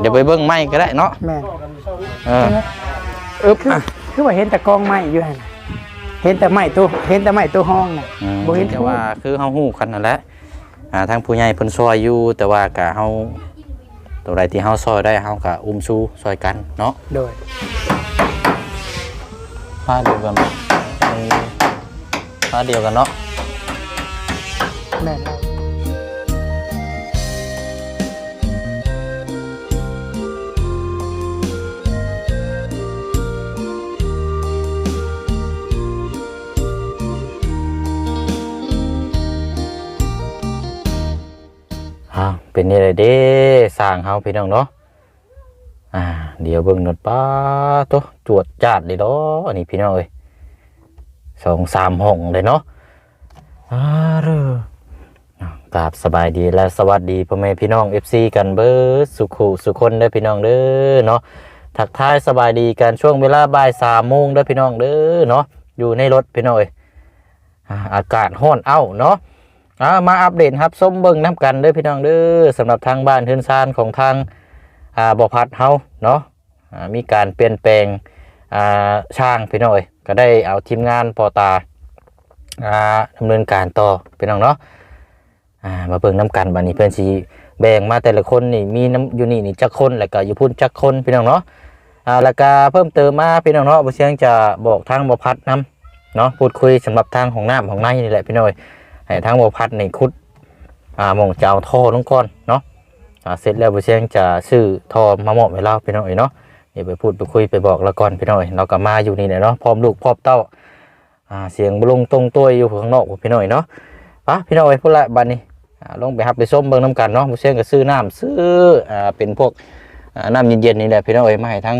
เดี๋ยวไปเบิ่งไม้ก็ได้เนาะแม่นเอออึ๊บคืออะคือว่าเห็นแต่กองไม้อยู่หั่นน่ะเห็นแต่ไม้ตัวเห็นแต่ไม้ตัวห้องน่ะอืมบ่เห็นแต่ว่าคือเฮาฮู้กันนั่นแหละอ่าทางผู้ใหญ่เพิ่นซอยอยู่ แต่ว่าก็เฮาตัวใดที่เฮาซอยได้เฮาก็อุ้มสู้ซอยกันเนาะโดยผ้าเดียวกันเนาะเออผ้าเดียวกันเนาะแม่นอ่า เป็นนี่เลยเด้สร้างเฮาพี่น้องเนาะอ่า เดี๋ยวเบิ่งหนดป้าโตะจวดจาดเลยเนาะอันนี้พี่น้องเอ้ยสองสามห้องเลยเนาะอ่าเด้ออ่ากราบสบายดีและสวัสดีพ่อแม่พี่น้อง FC กันเบิดสุขุสุคนเด้อพี่น้องเด้อเนาะทักทายสบายดีกันช่วงเวลาบ่ายสามโมงเด้อพี่น้องเด้อเนาะอยู่ในรถพี่น้องเอ้ยอาอากาศร้อนเอ้าเนาะ อ่ามาอัปเดตครับส้มเบิ้งน้ำกันเด้อพี่น้องเด้อสำหรับทางบ้านเทือนซานของทางอ่าบ่อพัดเฮาเนาะอ่ามีการเปลี่ยนแปลงอ่าช่างพี่น้องเอ้ยก็ได้เอาทีมงานปอตาอ่าดำเนินการต่อพี่น้องเนาะอ่ามาเบิ่งน้ำกันบัดนี้เพื่อนสิแบ่งมาแต่ละคนนี่มีน้ำอยู่นี่นี่จักคนแล้วก็อยู่พุ่นจักคนพี่น้องเนาะอ่าแล้วก็เพิ่มเติมมาพี่น้องเนาะบ่เสียงจะบอกทางบ่อพัดนํเนาะพูดคุยสำหรับทางของน้ำของในนี่แหละพี่น้องเอ้ย ให้ทางบพัดในคุดอ่ามองจะเอาท่อลงก่อนเนาะอ่าเสร็จแล้วบุเชียงจะซื้อท่อมาหมาะให้เราพี่น้องเอ๋ยเนาะเดี๋ยวไปพูดไปคุยไปบอกแล้วก่อนพี่น้องเอ๋ยเราก็มาอยู่นี่แหละเนาะพร้อมลูกพร้อมเต้าอ่าเสียงบลุงตรงตัวอยู่ข้างนอกพี่น้องเอ๋ยเนาะปะพี่น้องเอ๋ยพูดละบัดนี้อ่าลงไปหับไปส้มเบิ่งน้ำกันเนาะบุเชียงก็ซื้อน้ำซื้ออ่าเป็นพวกอ่าน้ำเย็นๆนี่แหละพี่น้องเอ๋ยมาให้ทั้ง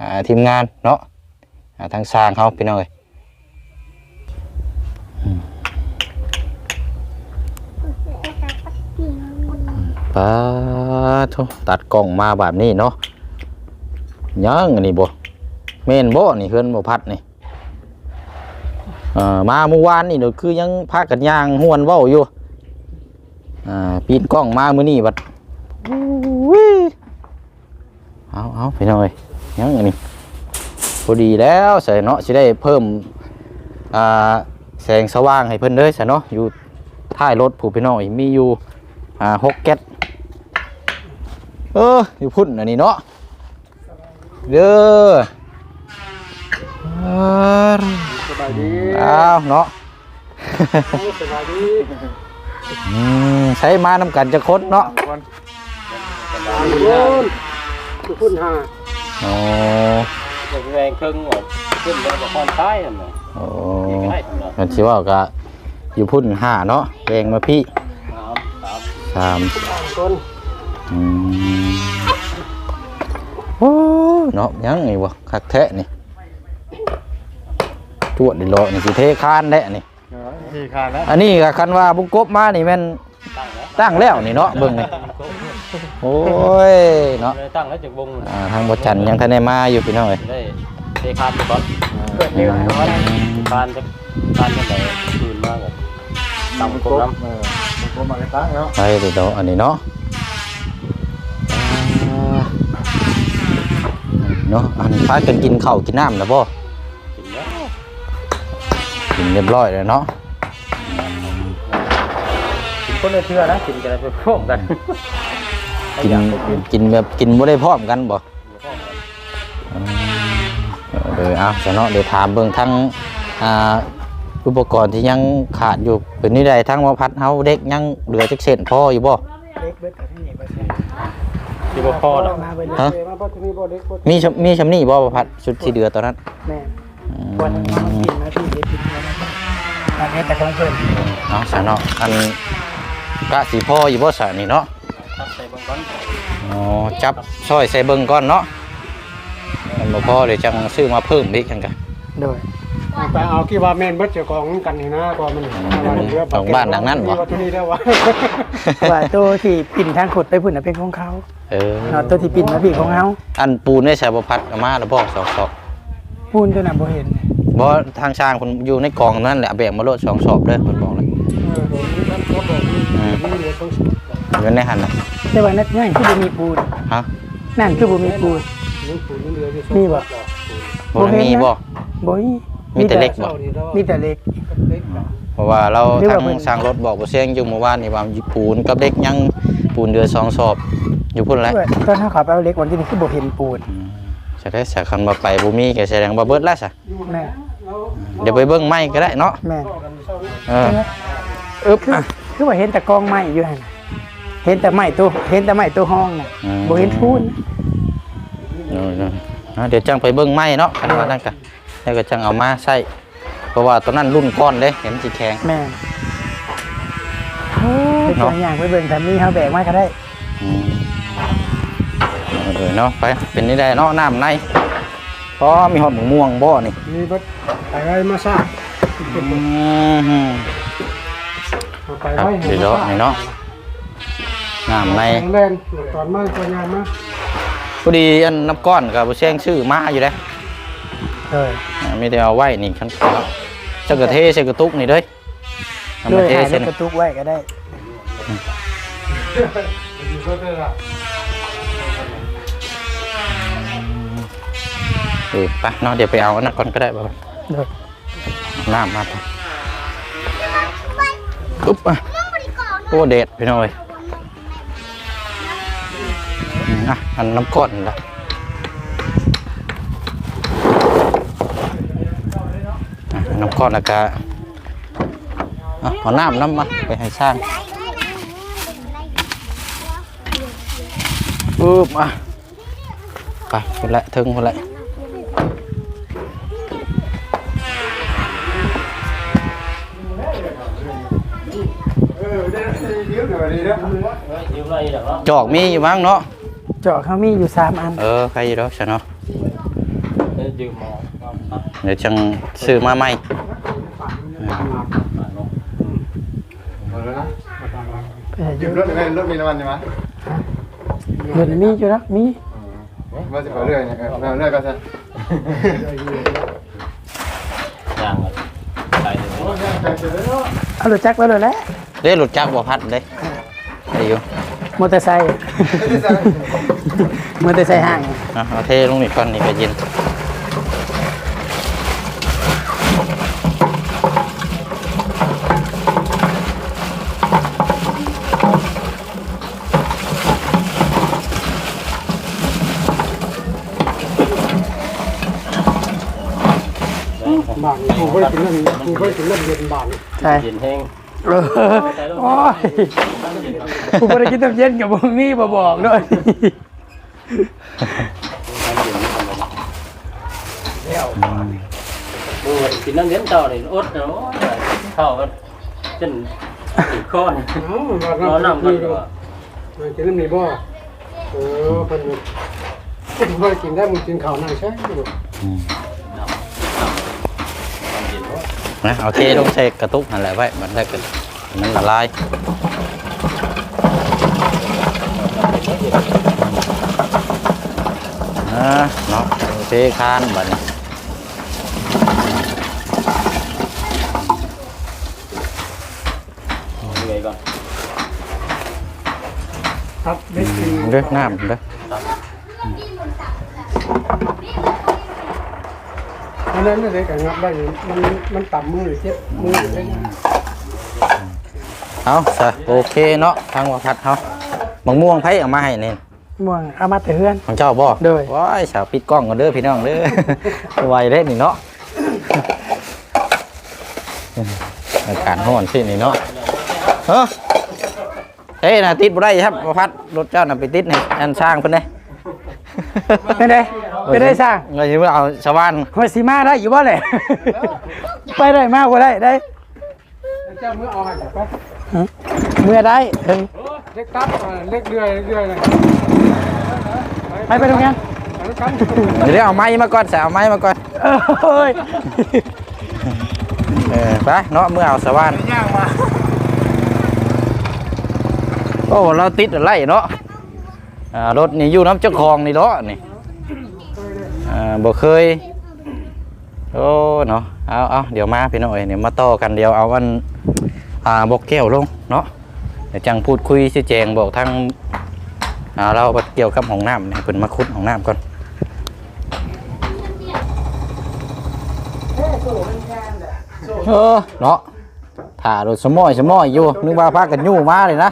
อ่าทีมงานเนาะอ่าทางสร้างเขาพี่น้องเอ๋ย ปาทตัดกล้องมาแบบนี้เนาะยังอันนี้บ่เมนบ่นี่เฮือนบ่พัดนี่เอ่อมาเมื่อวานนี่เดี๋ยวคือยังพากันย่างห้วนเว้าอยู่อ่าปีนกล้องมามื้อนี้บัดอุ้ยเอาเอาไปหน่อยยังอันนี้พอดีแล้วใส่เนาะสิได้เพิ่มอ่าแสงสว่างให้เพิ่นเด้อใส่เนาะอยู่ท้ายรถผู้พี่น้องมีอยู่อ่าหกแก๊ส เอออยู่พุ่นอันนี้เนาะเด้ออ่าสบายดีอ้าวเนาะสบายดีอืมใช้มานำกันจะคดเนาะคนคุณคุณคุณห้าโอ้แรงครึ่งออกขึ้นแล้วก็คอนท้ายนั่นน่ะโอ้ยังไงทำเนาะมันชิว่าก็อยู่พุ่นห้าเนาะแรงมาพี่สามสามสามคนอืมโอ้ เนาะยังไงวะคักแทะนี่จวดดิโลนี่สิเทคานแท้นี่สี่ขาดแล้วอันนี้ก็คันว่าบุกกบมานี่แม่นตั้งแล้วตั้งแล้วนี่เนาะเบิ่งนี่โอ้ยเนาะเลยตั้งแล้วจากวงอ่าทางบ่จันยังทันได้มาอยู่พี่น้องเอ้ยได้เทคานไปก่อนเปิดเร็วนะคานจะคานจะไหนคืนมากแบบตั้งกลมน้ำเออผมมาตั้งแล้วไปเดี๋ยวอันนี้เนาะอ่า เนาะอันพากันกินข้าวกินน้ำแล้วบ่กินแล้วกินเรียบร้อยแล้วเนาะกินคนละเชื่อนะกินกันไปพร้อมกันกินกินแบบกินบ่ได้พร้อมกันบ่อืมเดี๋ยวเอาซะเนาะเดี๋ยวถามเบิ่งทั้งอ่าอุปกรณ์ที่ยังขาดอยู่เป็นนี่ใดทั้งว่าพัดเฮาเด็กยังเหลือจักเส้นพออยู่บ่เล็กเบิดกับที่นี่เบิด ที่บ่พอแล้วมาเบิดฮะ มาพัฒนีบ่เด็กบ่มีชำมีชำนี่บ่ประพัดชุดที่เดือตอนนั้นแม่อืวันนี้มันมกินนะพี่เด็ดกินแล้วนะอันนี้แต่ของเพิ่นเอาซะเนาะอันกะสีพ่ออยู่บ่ซะนี่เนาะตัดใส่เบางก้อนอ๋อจับซอยใส่เบิ่งก่อนเนาะมันบ่พอเดี๋ยวจังซื้อมาเพิ่มอีกจังกะโดย ไปเอากี่ว่าแม่นเบิดเจ้าของกันนี่นะก่อนมันของบ้านหลังนั้นบ่ ว่าที่นี่ได้วะว่าตัวที่ปิ่นทางขดไปพุ่นน่ะเป็นของเขาเออเนาะตัวที่ปิ่นมาพี่ของเฮาอันปูนได้ใส่บ่พัดเอามาแล้วบ่สองศอกปูนตัวนั้นบ่เห็นบ่ทางช่างคนอยู่ในกองนั่นแหละแบกมาโลดสองศอกเด้อเพิ่นบอกเลยเออโดนนี่ท่านเขาบอกนี่นี่เหลือต้องสุดอยู่ในหันน่ะแต่ว่านัดง่ายที่บ่มีปูนฮะนั่นคือบ่มีปูนมันปูนมันเหลืออยู่มีบ่บ่ได้มีบ่บ่มี มีแต่เล็กบ่มีแต่เล็กเล็กนะเพราะว่าเราหรือว่าทางเพิ่นสร้างรถบอกบ่เสียงอยู่เมื่อวานนี่ว่าปูนกับเด็กยังปูนเดือนสองสอบ อยู่พุ่นแหละด้วยตอนถ้าขับไปเอาเล็กวันที่นี่คือบ่เห็นปูนจะได้สักคันมาไปบ่มีก็แสดงว่าเบิดแล้วซะแม่เดี๋ยวไปเบิ่งไม้ก็ได้เนาะแม่เอออึ๊บคืออะคือว่าเห็นแต่กองไม้อยู่หั่นน่ะเห็นแต่ไม้ตัวเห็นแต่ไม้ตัวห้องน่ะอืมบ่เห็นปูนเออเอออะเดี๋ยวจังไปเบิ่งไม้เนาะคันว่านั่นก็ แล้วก็จังเอามาใส่เพราะว่าตัวนั้นรุ่นก้อนเด้เห็นสิแข็ง แม่เป็นตัวอย่างไปเบิ่งถ้ามีเฮาแบกมาก็ได้อืมเอาเลยเนาะไปเป็นนี่ได้เนาะน้ำในพอมีหอดหมูม่วงบ่นี่ มีบัดไปไว้มาซากอืม เอาไปครับไว้เดี๋ยวเนาะนี่เนาะ น้ำในแข็งแรงตอนมาตัวยางมาพอดีอันน้ำก้อนกับเชียงชื่อมาอยู่เด้ เอออ่าไม่ได้เอาไว้นี่ขั้นตอนเจ้ากระเทใส่กระตุกนี่เด้ยเอาด้วมายเทหายใส่รถนี่ กระตุกไว้ก็ได้อยู่ก็ได้ละเออไปเนาะเดี๋ยวไปเอาอันนั้นก่อนก็ได้บ่เด้อน้ำมาปะอุ๊บอะโอ้เด็ดพี่น้อยอืมอะอันน้ำก้อนละอะน้ำ ก้อนแล้วก็อะเอาน้ำน้ำมาไปให้สร้างปุ๊บอะไปคนละถึงคนละเออได้เดี๋ยวเดี๋ยวดีเด้อจอกมีอยู่มั้งเนาะเจาะเขามีอยู่สามอัน เออใครอยู่ดอกฉันเนาะเดี๋ยวจังซื้อมาใหม่ ไปหาอยืยู่มรถยังไงรถมีน้ำมันใช่ไหมเดี๋ยวนี้มีอยู่แล้วมีว่าจะขอเรื่อยเนี่ยเออเรื่อยก็ใช่เอารถจักรแล้วเลยแหละเด้รถจักรบ่พัดเด้ได้อยู่มอเตอร์ไซค์มอเตอร์ไซค์ห่างอะเอาเทลงนี่ก่อนนี่ก็เย็น บ้านกูไม่ได้กินเรื่องกูไม่ได้กินเรื่องเย็นบ้านใช่เย็นแห้งเออโอ้ยกูไม่ได้กินน้ำเย็นกับมึงนี่มาบอกด้วยโอ้ยกินน้ำเย็นต่อเลยอดเนาะเข้ากันจนติดคอนี่เอ้าบ้านรอเราน้ำก่อนดีกว่ากินน้ำนี่บ่เออเพิ่นกูเคยกินได้มึงกินข้าวนั่งใช่ไหม นะเอาเทลงใส่กระตุกนั่นแหละไว้มันได้กันมันละลายอ่าเนาะเอาเทคานบัดนี้เหนื่อยก่อนครับได้กินเด้อน้ำเด้อ อันนั้นไม่ได้กันงับได้อยู่มันมันต่ำมือเจ็บมือเลยนะเอาซะโอเคเนาะทางว่าพัดเฮาบางม่วงไผเอามาให้นี่ม่วงเอามาแต่เฮือนของเจ้าบ่โดยว้ายสาวปิดกล้องกันเด้อพี่น้องเด้อไวเด้นี่เนาะอากาศร้อนสินี่เนาะเฮ้อเอ้ยน่ะติดบ่ได้ครับบ่พัดรถเจ้าน่ะไปติดนี่อันสร้างเพิ่นเด้ไม่ได้ ไม่ได้สร้างเงยสิว่าเอาชาวบ้านหัวสีมาได้อยู่บ่เลยไปได้มากกว่าได้ได้เจ้าเมื่อเอาให้ครับเมื่อได้เออเล็กตับเล็กเรื่อยเรื่อยเลยไปไปตรงนี้ไปด้วยกันเดี๋ยวเอาไม้มาก่อนใส่เอาไม้มาก่อนเอ้ยเออไปเนาะเมื่อเอาสว่านย่างมาโอ้เราติดอะไรเนาะอ่ารถนี่อยู่น้ำเจ้าของนี่เนาะนี่อ่า บ่เคยโอ้เนาะเอาเอาเดี๋ยวมาพี่น้อยเนี่ยมาต่อกันเดี๋ยวเอาอันอ่าบอกแก้วลงเนาะเดี๋ยวจังพูดคุยสิแจงบอกทางเอาเราเกี่ยวกับห้องน้ำเนี่ยเพิ่นมาขุดห้องน้ำก่อนเออเนาะถ่ารถสมอยสมอยอยู่นึกว่าพากันยู่มาเลยนะ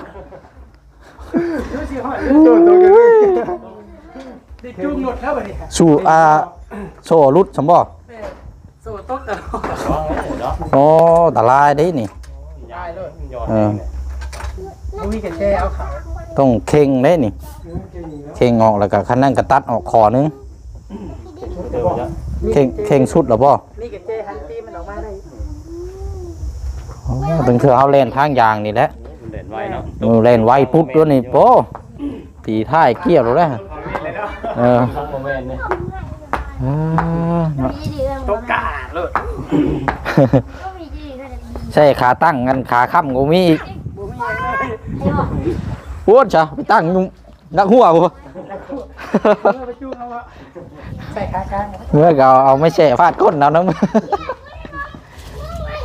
จุ่มหนดแล้วบัดนี้สู่อาโซรุดสมบ่โซ่ตกตลอดร้องไว้เนาะโอ้ตาลายเด้นี่ได้เลยยอดเออ บ่มีกระแจเอาเขาต้องเข่งเด้นี่ เข่งออกแล้วก็คันนั้นก็ตัดออกคอนึงเดี๋ยวจะเข่งเข่งสุดแล้วบ่มีกระแจหันตีมันออกมาได้อ๋อถึงเธอเอาเล่นทางยางนี่แหละเด่นไว้เนาะมือเล่นไวปุ๊บตัวนี้โป้ตีท้ายเกี่ยวแล้วนะ เออทำโมเมนต์นี่อ่าเนาะตกกาเลยใช่ขาตั้งกันขาค้ำกูมีอีกบ่มีหยังเลยปวดจ้ะไปตั้งอยุ่งนักหัวกูเมื่อไปจุ่มเอาว่าใส่ขากลางเมื่อก็เอาไม่ใช่ฟาดก้นเอาน้ำ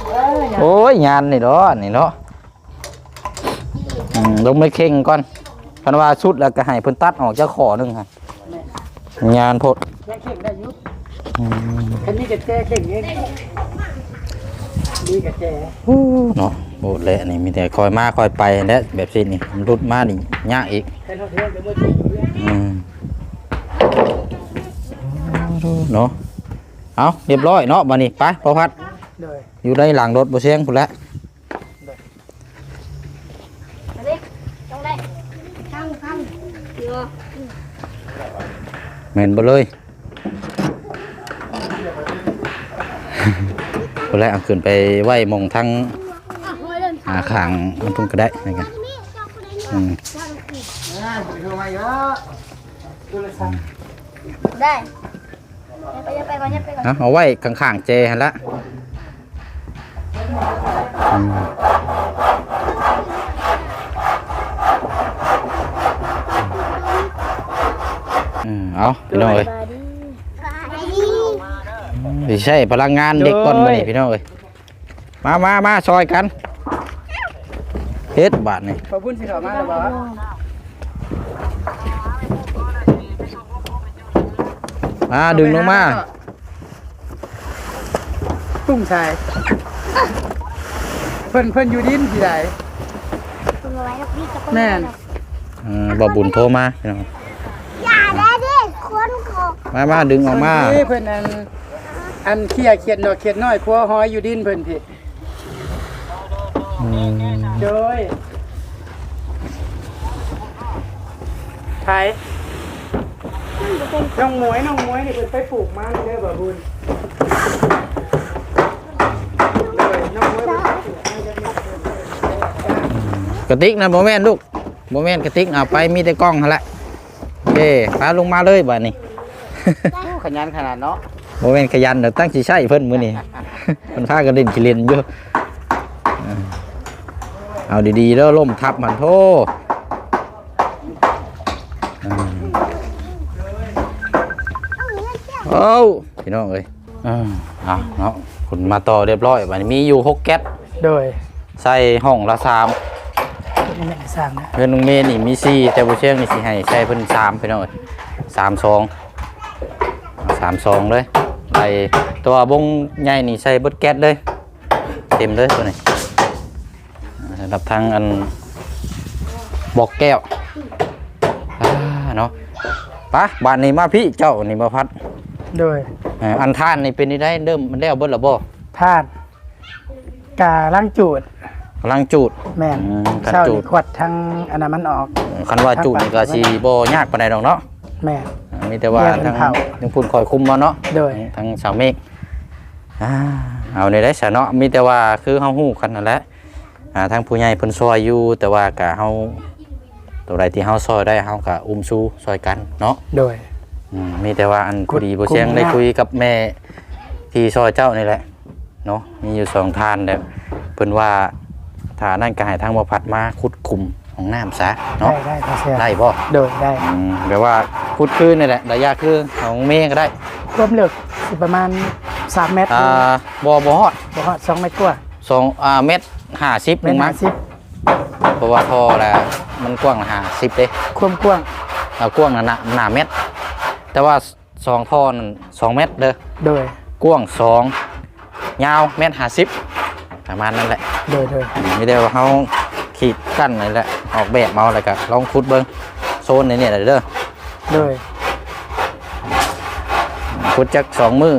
เอออย่าโอ้ยงานนี่เนาะนี่เนาะอืมลงไม่เข่งก่อนพันว่าชุดแล้วก็ให้เพิ่นตัดออกจากขอหนึงค่ะ งานพดยังเข่งได้อยู่อืมคันมีกระแจเข่งเองมีกระแจเนาะโบดเลยอันนี้มีแต่คอยมาคอยไปและแบบนี้นี่มันรุดมานี่ยากอีกเป็นเท่าเทียมกับบ่จริงอืมเนาะเอาเรียบร้อยเนาะบัดนี้ไปพอพัดโดยอยู่ในหลังรถบ่เสียงพุ่นละ ต้องได้ข้างข้างเดี๋ยวแม่นบ่เลยพุ่นละเอาขึ้นไปไหว้หมองทั้งอะห้อยเดินหาขางมันพุ่นก็ได้นะกันนี่เจ้าคนไหนอืมอ่าไปโทรมาอีกแล้วโทรศัพท์ได้ไปยังไปก่อนยังไปก่อนเอาเอาไว้ข้างๆเจหั่นละอืม เอาพี่น้องเอ้ยไปดีสิใช่พลังงานเด็กก่อนมานี่พี่น้องเอ้ยมามามาซอยกันเฮ็ดบาทนี่ขอบคุณสิเข้ามาแล้วบ่มาดึงลงมาตุ้มชายเพิ่นเพิ่นอยู่ดินที่ใดคุณมาไว้แล้วพี่จะแม่นอืมบ่บุญโทรมาพี่น้อง อย่าได้ดิคนขอ มามาดึงออกมาเอ้ยเพิ่นอันอันเขี้ยเขียดดอกเขียดน้อยพัวหอยอยู่ดินเพิ่นพี่อืมโดยไทยน้องหมวยน้องหมวยนี่เพิ่นไปปลูกมันเด้อบ่บุญเลยน้องหมวยเพิ่นไปปลูกมันเด้อกระติกนะบ่แม่นลูกบ่แม่นกระติกเอาไปมีแต่กล้องหั่นแหละโอเคพาลงมาเลยบัดนี้ ขยันขนาดเนาะโมเมนขยันเดี๋ยวตั้งสิใช่เพิ่นมื้อนี้เพิ่นพากันเล่นกิเล่นอยู่เออเอาดีๆแล้วล่มทับมันโทอืมเอ้าพี่น้องเอ้ยอืมเอาเนาะคุณมาต่อเรียบร้อยบัดนี้มีอยู่หกแก๊สโดยใส่ห้องละสามนี่แม่สร้างนะเพื่อนลุงเมย์นี่มีสี่แต่บ่เชื่องนี่สิให้ใส่เพิ่นสามพี่น้องเอ้ยสามซองเอาสามซองเลยใส่ตัวบงใหญ่นี่ใส่เบิดแก๊สเลยเต็มเลยตัวนี้สำหรับทางอันบอกแก้วอ่าเนาะไปะบ้านนี้มาพี่เจ้านี่มาพัดโดยเอ่ออันท่านนี่เป็นนี่ได้เริ่มมันแล้วเบิดแล้วบ่ทานกาล้างจูดกำลังจูดแม่นอืมการเช้าจูนี่ดขวดทั้งอันนั้นมันออกคันว่าจูดนี่ก็สิบ่ยากปานใดดอกเนาะแม่นอ่า มีแต่ว่าแยกเป็นทางเผ่าทางพูดคอยคุมมาเนาะโดยทางสาวเมฆอ่าเอาในได้สะเนาะมีแต่ว่าคือเฮาฮู้กันนั่นแหละอ่าทางผู้ใหญ่เพิ่นซอยอยู่แต่ว่าก็เฮาตัวใดที่เฮาซอยได้เฮาก็อุ้มสู้ซอยกันเนาะโดยอืมมีแต่ว่าอันคุพณอดีบ่เสียงคุณได้นะคุยกับแม่ที่ซอยเจ้านี่แหละเนาะมีอยู่สองทานแล้วเพิ่นว่าถ้านั่นก็ให้ทางบ่พัดมาขุดคุม ของน้ำซะได้เนาะได้พอเสียได้บ่โดยได้อืมแปลว่าขุดคืนนี่แหละระยะคือของเมฆก็ได้รวมเลือกสิประมาณ3เมตรอ่าบ่บ่ฮอดบ่ฮอด2เมตรกว่าสองอ่าเม็ดห้าสิบหเมนึ่ตงรมั้ง50เพราะว่าท่อแล้วมันกว้างห้าสิบเด้ความกว้างเอากว้างนั่นน่ะหน้าเม็ดแต่ว่าสองท่อนั่นสองเมตรเด้อโดยกว้างสองยาวเมตรห้าสิบประมาณนั้นแหละโดยโดยไม่ได้ว่าเขา ขีดกั้นอะไรแหละออกแบบมาอะไรก็ลองคุดเบิ้งโซนในเนี่ยเด้อโดยคุดจักสองมือ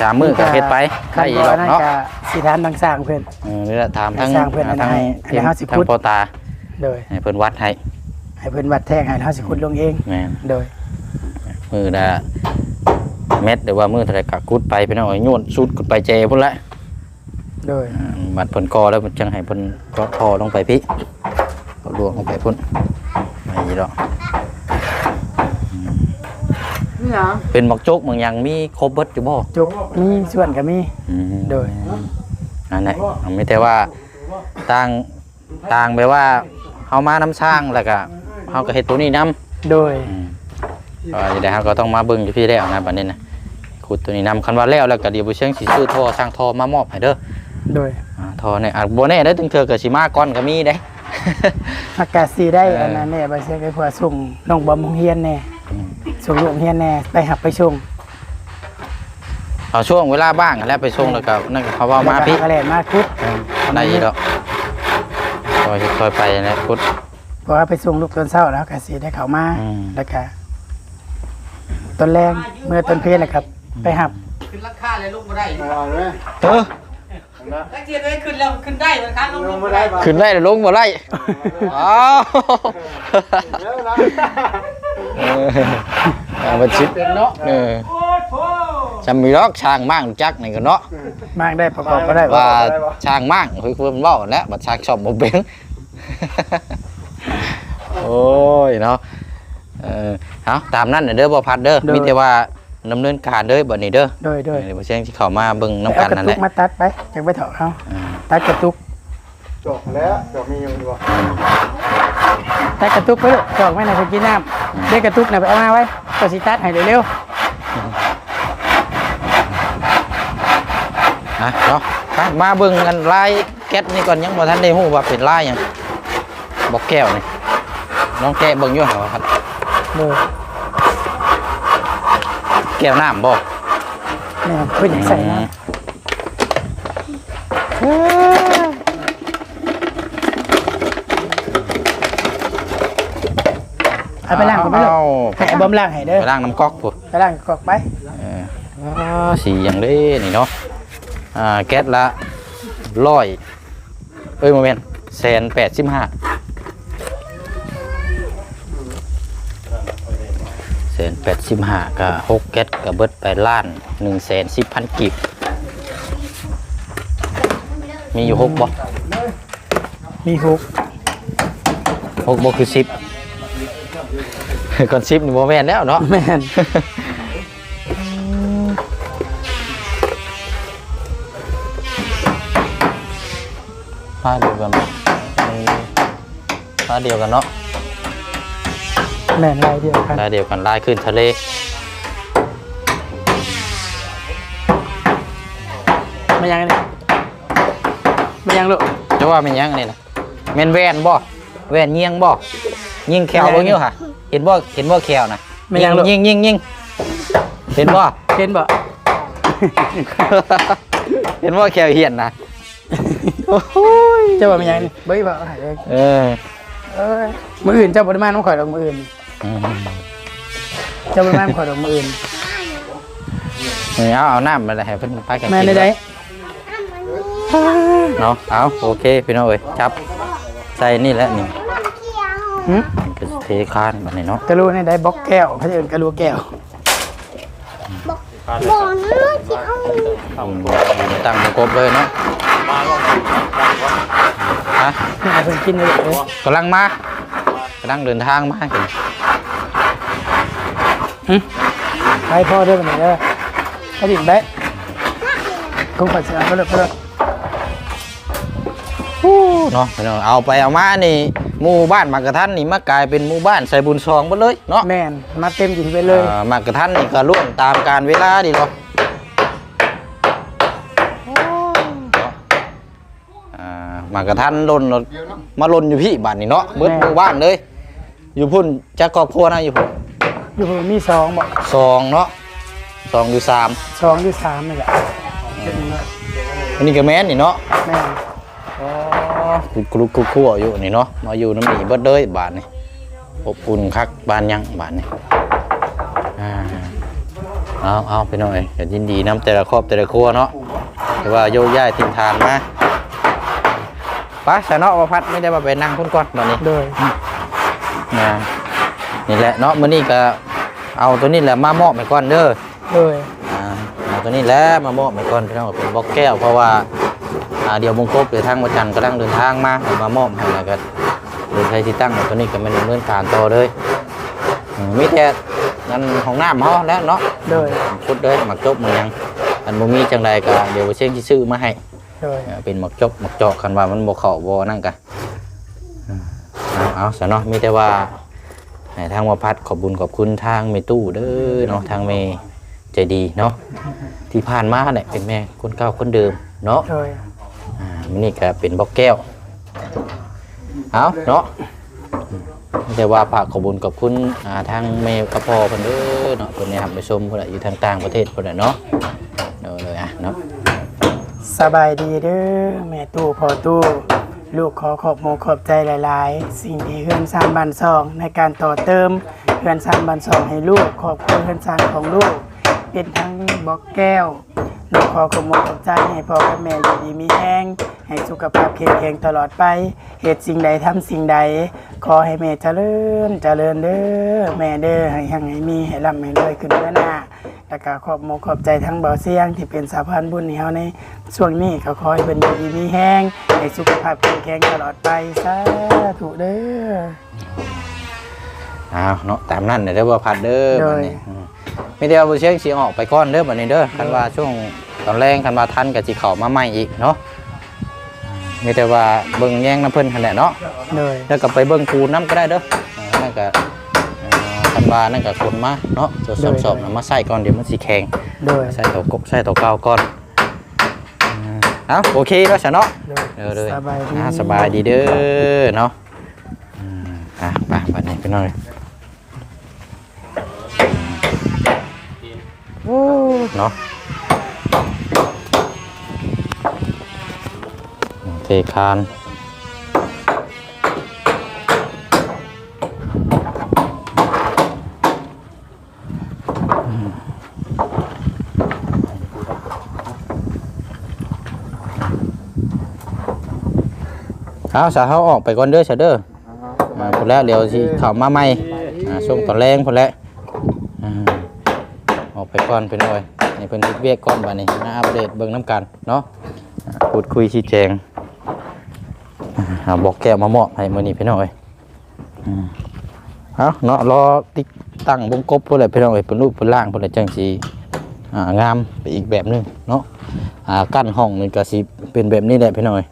สามมือก็เฮ็ดไปคัได้นอีบ่กหรอกนั่นเนาะก็สิทานทางสร้างเพิ่นเออนี่แหละถามทั้งสร้างเพิ่นอันนั้นทั้งให้อันนั้นทีมห้าสิบทั้งฟุตโปรตาโดยให้เพิ่นวัดให้ให้เพิ่นวัดแท่งให้เฮาสิขุดลงเองแม่นโดยมือละเม็ดหรือว่ามือเท่าไหรก็กุดไปพี่น้องไอ้โยนสุดกุดไปเจพุ่นละ โดยอ่าบัดเพิ่นกอแล้วมันจังให้เพิ่นก็ทอลงไปพี่เอาลวงลงไปพุ่นไม่ยีดอกนี่หยังเป็นบักโจกบางอย่างมีครบเบิดอยู่บ่จุกมีส่วนก็มีอืมโดยนั่นแหละไม่แต่ว่าต่างต่างไปว่าเฮามาน้ำสร้างแล้วก็เฮาก็เฮ็ดตัวนี้นํโดยอืมก็จะได้เฮาก็ต้องมาเบิ่งอยู่พี่แล้วนะบัดนี้นะขุดตัวนี้นํคันว่าแล้วแล้วก็เดี๋ยวบ่เชียงสิซื้อท่อสร้างท่อมามอบให้เด้อ โดยอ่าท่อเนี่ยอาจบ่แน่ได้อถึงเธอก็สิมาก่อนก็มีได้ อากาศสีได้เอออั อันนั้นแน่บ่ใช่ก็เพื่อส่งน้องบอมโรงเรียนแน่อืมส่งลูกโรงเรียนแน่ไปหับไปส่งเอาช่วงเวลาบ้างแล้วไปส่งแล้วก็นั่นก็เขาว่ามาพี่แล้วก็แล่นมาคุดได้อีกดอกคอยคอยไปนะพุทธ เพราะว่าไปส่งลูกตอนเช้าแล้วก็สิได้เข้ามาอืม แล้วก็ตอนแรงเมื่อตอนเพลนนะครับ ไปหับ ขึ้นราคาเลยลูกบ่ได้ เอา เลยเออถ้าเทียนไว้ขึ้นแล้วขึ้นได้เหมือนกันลงลลงงมาบ่ได้ได้ปะขึ้นได้หรือลงบ่ได้อ้าวแล้วนะเออเอามาชิดเป็นเนาะเออจำมีรอกช่างมั่งจักนี่ก็เนาะมากได้ประกอบก็ได้ว่าช่างมั่งคือเพิ่นเว้าแล้วบัดช่างชอบบ่เป็นโอ้ยเนาะเออเอาตามนั้นน่ะเด้อบ่พัดเด้อมีแต่ว่า ดำเนินการเด้อบัดนี้เด้อโดยโดยเดี๋ยวบ่เชียงสิเข้ามาเบิ่งไปน้ำเอากันกระนั่นแหตุกละมาตัดไปจังไปเถาะเขาอ่าตัดกระตุกจบแล้วจบมีอยู่ดีกว่าตัดกระตุกไปลูกจอกไว้ในคนกินน้ำได้กระตุกน่ะไปเอามาไว้ก็สิตัดให้เร็วอะเนาะไปมาเบิ่งกันลายแก๊สนี่ก่อนยังบ่ทันได้ฮู้ว่าเป็นลายหยังบอกแก้วนี่น้องแกะเบิ่งอยู่หาว่าครับๆโดย แก้วน้ำบ่แม่เพิ่นอยากใส่น้ำเอาไปล้างก่อนไปลูกเอาให้ไอ้บอมล้างให้เด้อไปล้างน้ำก๊อกพุ่นไปล้างกอกไปเอออ่าสีอย่างเด้นี่เนาะอ่าแก๊สละร้อยเอ้ยโมเมนต์แสนแปดสิบห้า แสนแปดสิบห้าก็หกแก๊สก็เบิดไปล้านหนึ่งแสนสิบพันกีบ มีอยู่หกบ่มีหกหกบ่คือสิบก่อนสิบนี่โมเมนแล้วเนาะแม่นผ้าเดียวกันเนาะเออผ้าเดียวกันเนาะ แม่นลายเดียวกันลายเดียวกันลายขึ้นทะเลมายังนี่มายังลูกจะว่าเป็นหยังนี่นะแม่นแวนบ่แวนเงียงบ่ยิงแขวแม่นบ่อยู่ค่ะ เห็นบ่เห็นบ่แขวนะแม่นยังลูกยิงยิงยิงเห็นบ่เห็นบ่เห็นบ่แขวเหียนนะเจ้าว่ามายังนี่เบ้ยบ่เอาให้เลยเออเอ้ยมื้ออื่นเจ้าบ่ได้มาน้ำข่อยดอกมื้ออื่นอืมเจ้าบ่ได้มาน้ำข่อยดอกมื้ออื่นเอาเอาน้ำมาเลยให้เพิ่นพากันแม่กินได้ได้เนาะเอาโอเคพี่น้องเอ้ยจับ ใส่นี่แหละนี่หึมันก็เทคานบัดนี้เนาะกระลูนี่ได้บล็อกแก้วเขาจะเอิ้นกระลูแก้วบ่อน้าที่เอาอืมตั้งครบเลยเนาะฮะนี่ให้เพิ่นกินเลยลูกเอ้ยกำลังมากำลังเดินทางมา ไปพ่อเด้อบัดนี้เด้อให้ดิ่งไปคงข่อยสิเอาไปเลยไปเลยเนาะพี่น้องเอาไปเอามานี่หมู่บ้านมากระทันนี่มากลายเป็นหมู่บ้านใส่บุญซองหมดเลยเนาะแม่นมาเต็มอยู่ที่ไปเลย อ่ามากระทันนี่ก็ล่วงตามการเวลาดีเนาะอ่ามากระทันลนรถมาลนอยู่พี่บ้านนี่เนาะเบิดหมู่บ้านเลย อยู่พุ่นจักครอบครัวนะอยู่พุ่น อยู่มีสองบอกสองเนาะสองอยู่สามสองอยู่สามนี่แหละอันนี้ก็แม่นนี่เนาะแม่นอ๋อคุกรุกคุกคั่วอยู่นี่เนาะมาอยู่น้ำหนีเบิดเด้ยบาทนี่อบอุ่นคักบานยังบาทนี่อ่าเอาเอาไปหน่อยก็ยินดีน้ำแต่ละครอบแต่ละครัวเนาะแต่ว่าโยกย้ายทิมทานมาไปสะเนาะว่าพัดไม่ได้มาไปนั่งพุ่นก่อนตอนนี้โดยนะ นี่แหละเนาะมื้อนี้ก็เอาตัวนี้แหละมามอบให้ก่อนเด้อโดยอ่าเอาตัวนี้แหละมามอบให้ก่อนพี่น้องเป็นบล็อกแก้วเพราะว่าอ่าเดี๋ยวมงคบหรือทางวัจันทร์กำลังเดินทางมาเอามามอบให้แล้วก็เดินใช้ที่ตั้งเอาตัวนี้ก็เป็นดำเนินการต่อเลยอืมมีแต่นั่นของน้ำเฮาแล้วเนาะ โดยพุดเลยหมักจบมันยังอันบ่มีจังใดก็เดี๋ยวเชียงสิซื้อมาให้โดยเออเป็นหมักจบหมักจอกคันว่ามันบ่เข้าบ่นั่นกันเอาเอาซะเนาะมีแต่ว่า ให้ทางวัพัดขอบบุญขอบคุณทางเมตู้เด้อเนาะทางเมใจดีเนาะที่ผ่านมาเนี่ยเป็นแม่คนเก่าคนเดิมเนาะโดยอ่ามินี่ก็เป็นบอกแก้วเอาเนาะมีแต่ว่าฝากขอบบุญขอบคุณอ่าทางเมกระพอเพิ่นเด้อเนาะเพิ่นเนี่ยครับไปชมเพิ่นน่ะอยู่ทางต่างประเทศเพิ่นน่ะเนาะเด้อเลยอะเนาะสบายดีเด้อแม่ตู้พอตู้ ลูกขอขอบโมขอบใจหลาย ๆ สิ่งที่เฮือนสร้างบ้านซอง ในการต่อเติมเฮือนสร้างบ้านซองให้ลูกขอบคุณเฮือนสร้างของลูก เป็นทั้งบล็อกแก้ว ลูกขอขอบโมขอบใจให้พ่อกับแม่อยู่ดีมีแห้งให้สุขภาพเข้มแข็งตลอดไปเหตุสิ่งใดทำสิ่งใด ขอให้แม่เจริญเจริญเด้อแม่เด้อให้หังให้มีให้ร่ำให้รวยขึ้นเมื่อหน้า แล้วก็ขอบโมขอบใจทั้งเบาเสียงที่เป็นสาพานบุญให้เฮาในช่วงนี้ก็ขอให้เป็นอยู่ดีมีแห้งให้สุขภาพแข็งแรงตลอดไปสาธุเด้อเอาเนาะตามนั้นเด้อว่าพัดเด้อโดยบัดนี้อืมมีแต่ว่าบ่เชียงสิออกไปก่อนเด้อบัดนี้เด้อคันว่าช่วงตอนแรงคันว่าทันก็สิเข้ามาใหม่อีกเนาะอืมมีแต่ว่าเบิ่งแย่งน้ำเพิ่นคั่นแหละเนาะโดยแล้วก็ไปเบิ่งปูน้ำก็ได้เด้ออ่านั่นก็เอ่อคั นว่านั่นก็คนมาเนาะสอบสอบๆน่ะมาใส่ก่อนเดี๋ยวมันสิแข็งโดยใส่ตัวกบใส่ตัวเก่าก่อนอ่าเอาโอเคแล้วซะเนาะโดยเด้อเลยสบายดีอ่าสบายดีเด้อเนาะอืมอะไปบัดนี้พี่น้องเนาะเทคาน เอาสาเขาออกไปก่อนเด้อเสยเด้ออ่าพอแล้วเดี๋ยวสิเข้ามาใหม่อ่าช่วงตอนแรงพอแล้วอ่าออกไปก่อนไปหน่อยนี่เพิ่นคิดเวียกก่อนบัดนี้มาอัปเดตเบิ่งน้ำกันเนาะอ่าพูดคุยชี้แจงอ่าเอาบอกแก้วมามอบให้มื้อนี้พี่น้อยอืมเอาเนาะรอติดตั้งวงกบพุ่นแหละพี่น้อยเป็นรูปเป็นร่างพุ่นแหละจังสิอ่างามไปอีกแบบหนึงเนาะอ่ากั้นห้องนี่ก็สิเป็นแบบนี้แหละพี่น้อย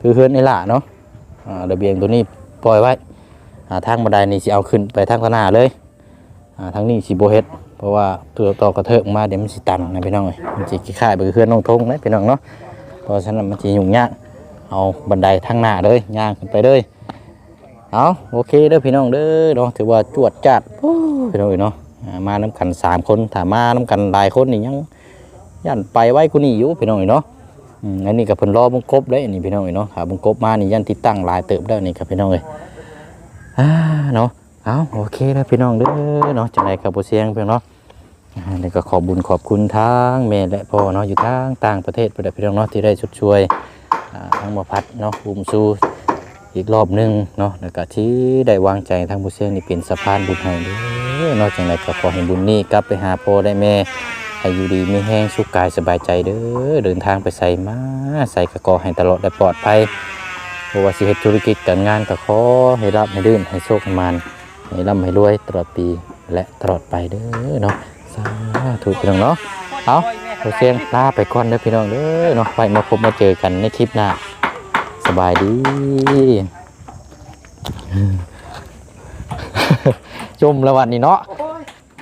คือเฮือนนี่ล่ะเนาะ ระเบียงตัวนี้ปล่อยไว้อ่าทางบันไดนี่สิเอาขึ้นไปทางข้างหน้าเลยทางนี้สิโบเฮ็ดเพราะว่าตัวต่อกระเทิงมาเดี๋ยวมันสิตันนะพี่น้องเอ้ยมันสิคล้ข่ายไปกับเฮือนน้องทงนะพี่น้องเนาะเพราะฉะนั้นมันสิยุ่งยากเอาบันไดทางหน้าเลยย่างขึ้นไปเลยเอาโอเคเด้อพี่น้องเด้อเนาะถือว่าจวดจัดโอ้ยพี่น้องเนาะอ่ามาน้ำกันสามคนถ้ามาน้ำกันหลายคนนี่ยังยันไปไว้กูนี่อยู่พี่น้องเนาะ อันนี้กับเพิ่นรอบุงกบได้อันนี้พี่น้องเอ้ยเนาะหาบุงกบมานี่ยันติดตั้งหลายเติบได้วนี่ครับพี่น้องเอ้ยอ่าเนาะเอาโอเคแล้วพี่น้องเด้อเนาะจังไดกับบ่เสียงเพิ่นเนาะนี่ก็ขอบุญขอบคุณทางแม่และพ่อเนาะอยู่ทางต่างประเทศประเดพี่น้องเนาะที่ได้ชดช่วยอ่าทางบ่พัดเนาะบุมสู่อีกรอบหนึงเนาะแล้วก็ที่ได้วางใจทางผู้เสียงนี่เป็นสะพานบุญให้เด้อเนาะจังไดก็ขอให้บุญนี้กลับไปหาพ่อได้แม่ ให้อยู่ดีไมีแห้งสุขกายสบายใจเด้อเดินทางไปใส่มาใส่กระกอให้ตลอดและปลอดภัยเพราะว่าสิเฮ็ดธุรกิจการงานก็ขอให้รับให้ลื่นให้โชคให้มานให้ร่ำให้รวยตลอดปีและตลอดไปเด้อเนาะสาธุพี่น้องเนาะเอาเราเสียงลาไปก่อนเด้อพี่น้องเด้อเนาะไปมาพบมาเจอกันในคลิปหน้าสบายดีจมแล้ววันนี้เนาะ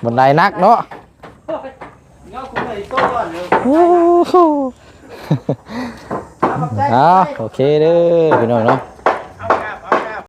บันไดนักเนาะาคุณไอ้โต้ก่อนเลยโอ้โหอ่าโอเคเด้อพี่น้องเนาะ